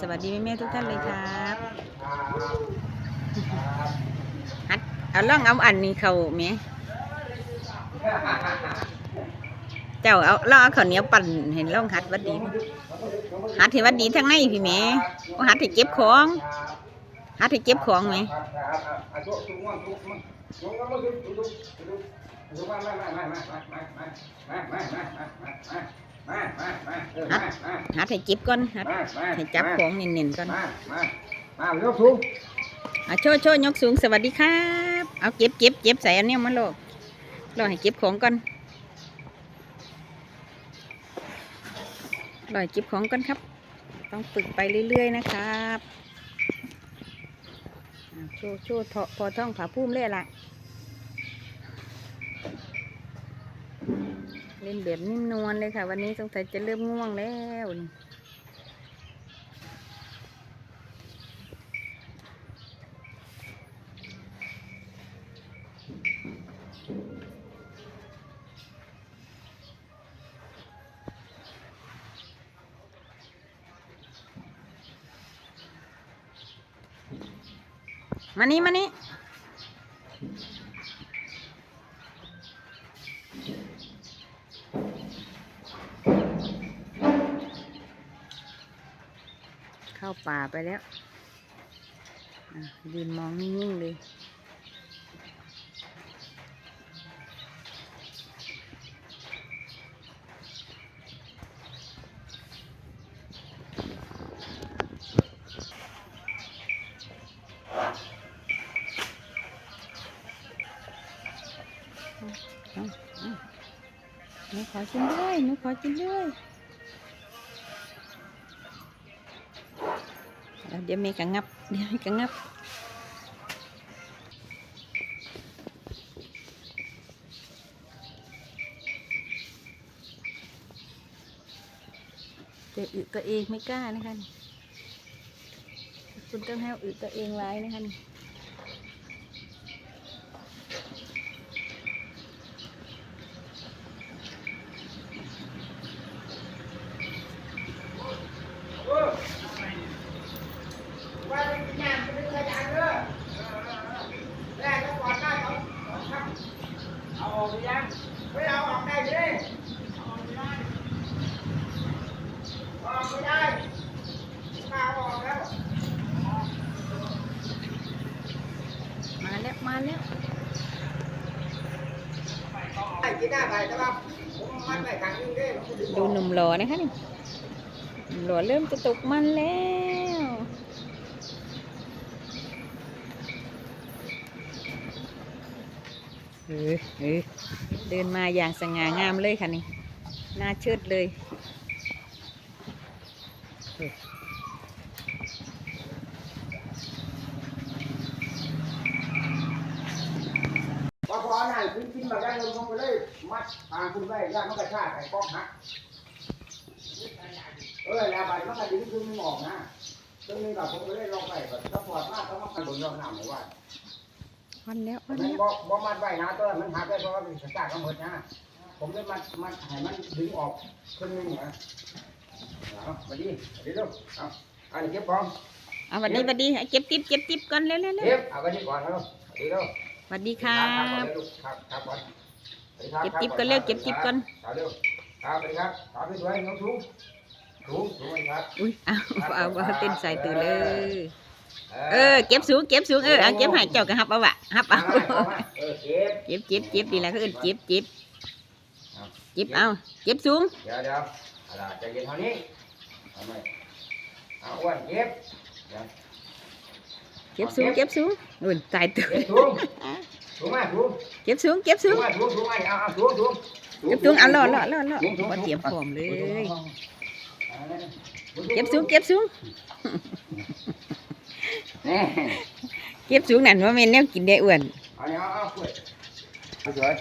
สวัสดีแม่ๆทุกท่านเลยครับฮัดเอาล่องเอาอันนี้เขาแหม่เจ้าเอาล่องเอาข้าวเหนียวปั่นเห็นล่องฮัดวัดดีฮัดให้หวัดดีทั้งในพี่แม่บ่ฮัดให้เก็บของฮัดให้เก็บของไหม ฮัดให้จิบก่อนฮัดให้จับของเน่นๆก่อนมามามาเร็วสูงอะโชว์โชว์ยกสูงสวัสดีครับ เอาเก็บเก็บเก็บใส่อันเนี้ยมาโลกรอให้เก็บของก่อนรอให้เก็บของก่อนครับ ต้องฝึกไปเรื่อย ๆ นะครับอะโชว์โชว์พอพอท่องผาพุ่มเลยล่ะ เล่ นแบบนิ่มนวลเลยค่ะ วันนี้สงสัยจะเริ่มง่วงแล้วมานี่มานี่ เข้าป่าไปแล้วยืนมองนิ่งๆเลยหนูขอกินด้วยหนูขอกินด้วย เดี๋ยวแม่กังับ เดี๋ยวเมย์กังับจะอึตัวเองไม่กล้านะคะ คุณต้องให้อึตัวเองไว้นะคะนี่ เอาออกหรือยังไม่เอาออกได้ดิออกไม่ได้ออกไม่ได้ข้าวออกแล้ว มาแล้ว มาแล้ว ไอ้กินได้ไปแต่ว่าผมมั ดูหนุ่มหล่อนะคะนี่หนุ่มหล่อเริ่มจะตกมันแล้วเออเออเดินมาอย่างสง่างามเลยค่ะนี่น่าเชิดเลยเออ พอพอนั่นขึ้นขึ้นมาได้ลงลงไปเลยมัดทาง คุณไว้ย่างมันกระชากไอ้กล้องหักเออแล้วไปมันก็ดึงขึ้นไม่ออกนะซึ่งนี่แบบผมก็เลยลองไปแบบซัพพอร์ตมากเขามาบนยอดน้ำหรือว่าวันแล้ววันมันแล้วบ่บ่มัดไว้นะตัวมันหักได้เพราะว่าเป็นกระชากทั้งหมดนะผมเลยมัดมัดให้มันดึงออกครึ่งหนึงนะเอามาดีมาดีลูกเอาอันนี้เก็บของเอาวันนี้วันดีเก็บติ๊บเก็บติ๊บก่อนเร็วเร็วเร็วเก็บเอาไปนี่ก่อนนะลูกดีลูกสวัสดีครับ เก็บติ๊บก่อนเร็วเก็บติ๊บก่อนครับเร็วครับสวัสดีครับครับพี่สวยน้องสูงสูงสูงครับอุ้ยเอาเอาเอาเต้นใส่ตัวเลยเออเก็บสูงเก็บสูงเออเอาเก็บให้เจ้าก็หับเอาวะหับเอาเออเก็บเจ็บเจ็บเจ็บดีแล้วเขาเอินเจ็บเจ็บเจ็บเอาเจ็บสูงเดี๋ยวเดี๋ยวอะไรใจเย็นเท่านี้ทำไมเอาอ้วนเก็บเดี๋ยวเจ็บสูงเจ็บสูงอุ่นตายตัวเก็บสูง สูงมากสูงเจ็บสูงเจ็บสูสูงงมากสูงสูงมากเอาเอาสูงสูงเจ็บสูงเอาล่อล่อล่อล่อมาเตรียมพร้อมเลยเจ็บสูงเจ็บสูงนี่เจ็บสูงนั่นว่าแม่นแนวกินได้อ้วนเอาเนี่ยเอาเอากล้วยเอาสวย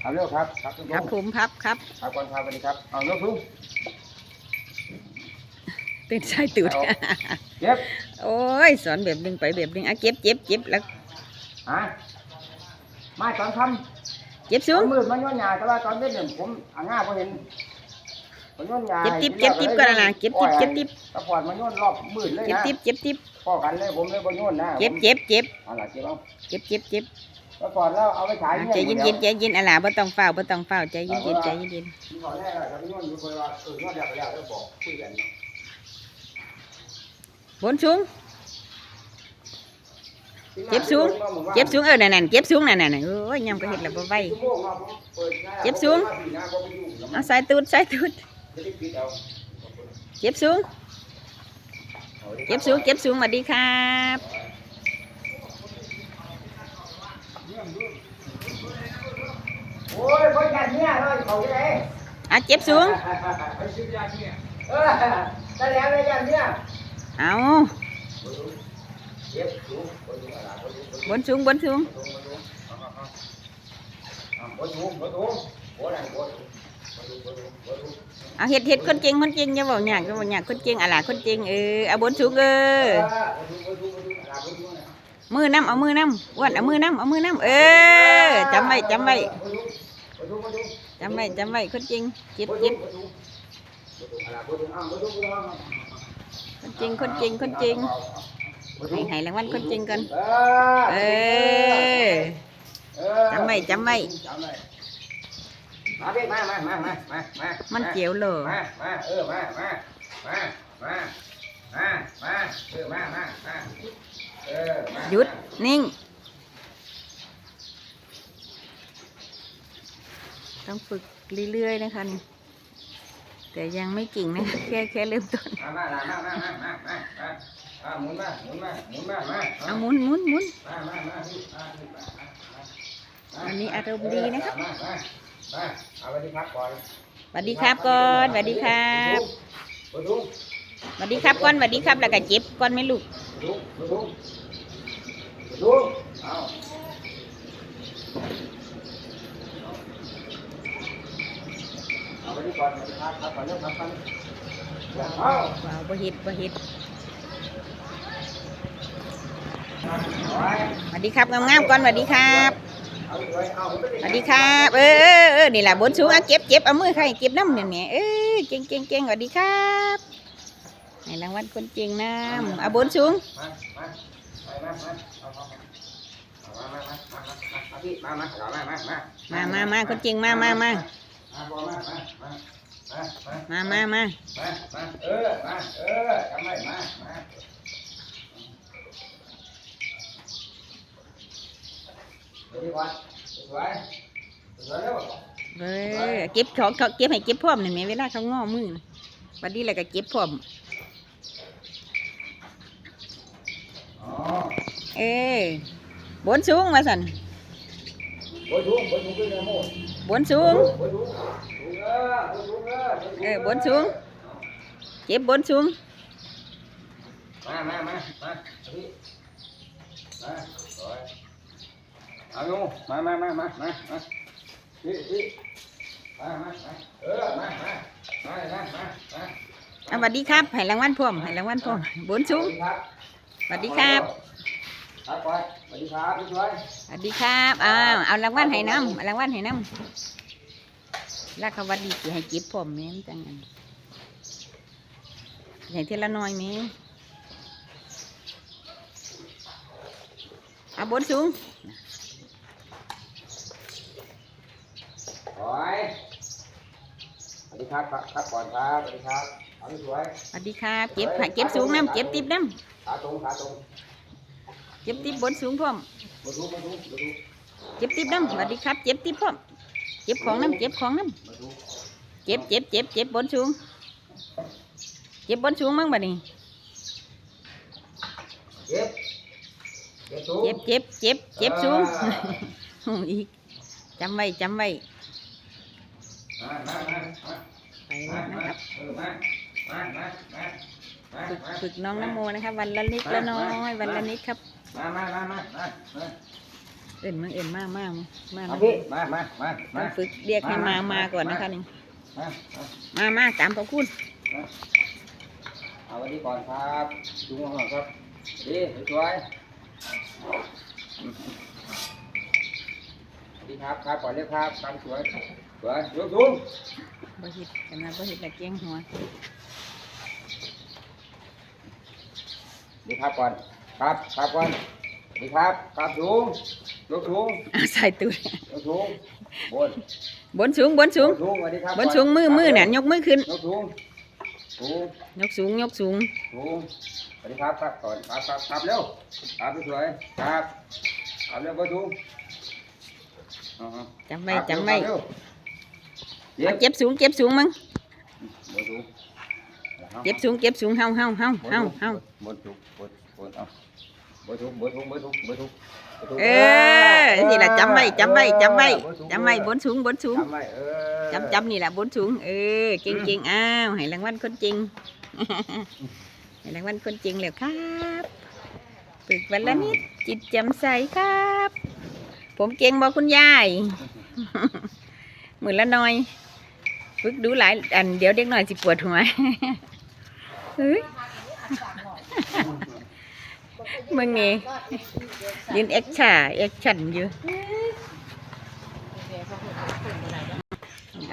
เอาเร็วครับครับทุกครับนผมครับครับครับก่อนครับสวัสดีครับเอาเร็วสูงเต้นใส่ตูดเก็บโอ้ยสอนแบบหนึงไปแบบหนึงอะเจ็บเจ็บเจ็บแล้วฮะ มาตอนทเจ็บำสูงมืดมันย้อนหยาแต่ว่าตอนเล่นเนี่ยผมอ่างง่าพอเห็นมันย้อนยาเจ็บติ๊บเจ็บติ๊บก็นั่นล่ะเจ็บติ๊บเจ็บติ๊บตะพอดมันย้อนรอบมืดเลยเจ็บนะติ๊บเจ็บติ๊บพ่อกันเลยผมเลยบ่ย้อนนะเจ็บเจ็บเจ็บเอาล่ะเจ็บเอาเจ็บเจ็บเจ็บตะพอดแล้วเอาไปขายอะใจเย็นเย็นใจเย็นอะไรบ่ต้องเฝ้าบ่ต้องเฝ้าใจเย็นเย็นใจเย็นเย็นมีขอแรกอะแล้วก็ย้อนอยู่คนว่าเออย้อนแล้วไปแล้วแล้วบอกคุยกันเนาะบนสูง chép xuống. Chép xuống. Ở này này chép xuống này này này. Ôi nhầm cái thịt là vay. Chép xuống. Nó sai tút sai tút. Chép xuống. Chép xuống chép xuống mà đi khắp. À chép xuống. Ao bấn xuống bấn xuống. À hết hết con chiên con chiên cho vào nhà, cho vào nhà con chiên. À là con chiên ừ à bốn xuống ừ. Mưa năm ở mưa năm. Quên ở mưa năm ở mưa năm. Ừ chấm vậy chấm vậy. Chấm vậy chấm vậy, con chiên. Chết chết. Con chiên con chiên con chiên. ให้ให้รางวัลคนจริงก่อนเออจำไม่จำไว้มาพี่มามามามามามามันเจียวเลยมามาเออมามามามามามาเออมามามาเออหยุดนิ่ง ต้องฝึกเรื่อยๆนะคะแต่ยังไม่กิ่งนะแค่แค่เริ่มต้น เอาหมุนหมุนหมุนมามาเอาหมุนหมุนหมุนมามามาพี่มาพี่มามาวันนี้อารมณ์ดีนะครับมามามาเอาสวัสดีครับก่อนสวัสดีครับก่อนสวัสดีครับสวัสดีครับก่อนสวัสดีครับแล้วก็เจ็บก่อนไม่ลูกดูดูดูเอาเอาไปดีก่อนครับครับก่อนเริ่มครับครับเอาบ่เห็ดบ่เห็ด สวัสดีครับงามๆก่อนสวัสดีครับเอาเลยเอาผมไม่สวัสดีครับเออเออเออนี่แหละบนสูงอะเก็บเก็บเอามือใครเก็บน้ำเนี่ยเนี่ยเออเก่งเก่งเก่งสวัสดีครับให้รางวัลคนเก่งน้ำเอาบนสูงมามาไปมามาเอาเอาเอามามามามามามาพี่มามาเอามามามามามามาคนเก่งมามามามาบอมามามามามามามามามามาเออมาเออทำไมมามา เดี๋ยวดีกว่าสวยสวยเร็วเออเก็บของเขาเก็บให้เก็บพร้อมนี่แหม่เวลาเขาง้อมือน่ะบัดนี้แหละก็เก็บพร้อมอ๋อเออบนสูงมาสั่นบนสูงบนสูงขึ้นเลยโม่บนสูงบนสูงสูงเออบนสูงเออเออบนสูงเก็บบนสูงมามามามาพี่มาสวย เอาอยู่มามามามามามาพี่พี่มามามาเออมามามามามามาอะสวัสดีครับให้รางวัลพร้อมให้รางวัลพร้อมบนสูงสวัสดีครับครับก่อนสวัสดีครับพี่ช่วยสวัสดีครับอ้าวเอารางวัลให้น้ำเอารางวัลให้น้ำแล้วเขาวัดดีสิให้เก็บพร้อมแม่นจังอันให้เทละน้อยแม่เอาบนสูง โอ้ยสวัสดีครับครับครับก่อนครับสวัสดีครับเอาพี่ช่วยสวัสดีครับเก็บให้เก็บสูงน้ำเก็บติบน้ขาตรงขาตรงำเก็บติบบนสูงพร้อมมาดูมาดูมาดูเก็บติบน้ำสวัสดีครับเก็บติบพร้อมเก็บของน้ำเก็บของน้มาดูำเจ็บเจ็บเจ็บเจ็บบนสูงเจ็บบนสูงมั้งบัดนี้เจ็บเจ็บสูงเจ็บเจ็บเจ็บเจ็บสูงอีกจำไว้จำไว้มามามามา ไปแล้วนะครับเออมามามามามาฝึกมาฝึกน้องนโมนะครับ วันละนิดละน้อยวันละนิดครับมามามามามามาเอ็นมึงเอ็นมากมากมาเอามาพี่มามามาต้มาองฝึกเรียกให้มามาก่อนนะคะนี่มามามาตามพระคุณเอาวันนี้ก่อนครับดูงก่อนครับดีสวยสวัสดี ครับครับก่อนเรียกครับตามสวยสวยยกสูงบ่เฮ็ดกันมาบ่เฮ็ดละเกียงหัวดีครับก่อนครับครับก่อนดีครับครับสูงยกสูงเอาใส่ตูดยกสูงบนบนสูงบนสูงยกสูงสวัสดีครับบนสูงมือมือน่ะยกมือขึ้นยกสูงสูงยกสูงยกสูงสูงสวัสดีครับครับก่อนครับครับครับเร็วครับสวยๆครับครับเร็วบนสูงอ่าฮะ จำไว้ครับจำไว้เร็วเอาเก็บสูงเก็บสูงมึงบนสูงเก็บสูงเก็บสูงเฮาเฮาเฮาเฮาเฮาบนสูงบนบนเอาบนสูงบนสูงบนสูงบนสูงบนสูงเออนี่แหละจำไว้จำไว้จำไว้จำไว้บนสูงบนสูงจำไว้เออจำจำนี่แหละบนสูงเออเก่งเก่งอ้าวให้รางวัลคนจริงให้รางวัลคนจริงแล้วครับฝึกวันละนิดจิตแจ่มใสครับ ผมเก่งบอกคุณยายมือละหน้อยฝึกดูหลายอันเดี๋ยวเด็กหน่อยสิปวดหัวเฮ้ยมึงนี่ยืนแอคชั่นแอคชั่นอยู่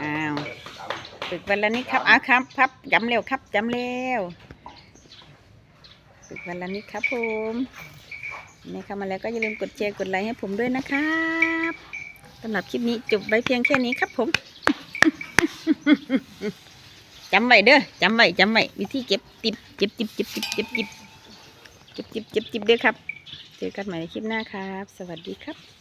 อ้าวฝึกวันละนิดครับอ้าวครับครับจำเร็วครับจำเร็วฝึกวันละนิดครับผม นี่เข้ามาแล้วก็อย่าลืมกดแชร์กดไลค์ให้ผมด้วยนะครับสำหรับคลิปนี้จบไว้เพียงแค่นี้ครับผมจำไว้เด้อจำไว้จำไว้วิธีเก็บติบเก็บติบเก็บติบเก็บติบเก็บติบเก็บติบเด้อครับ เจอกันใหม่ในคลิปหน้าครับ สวัสดีครับ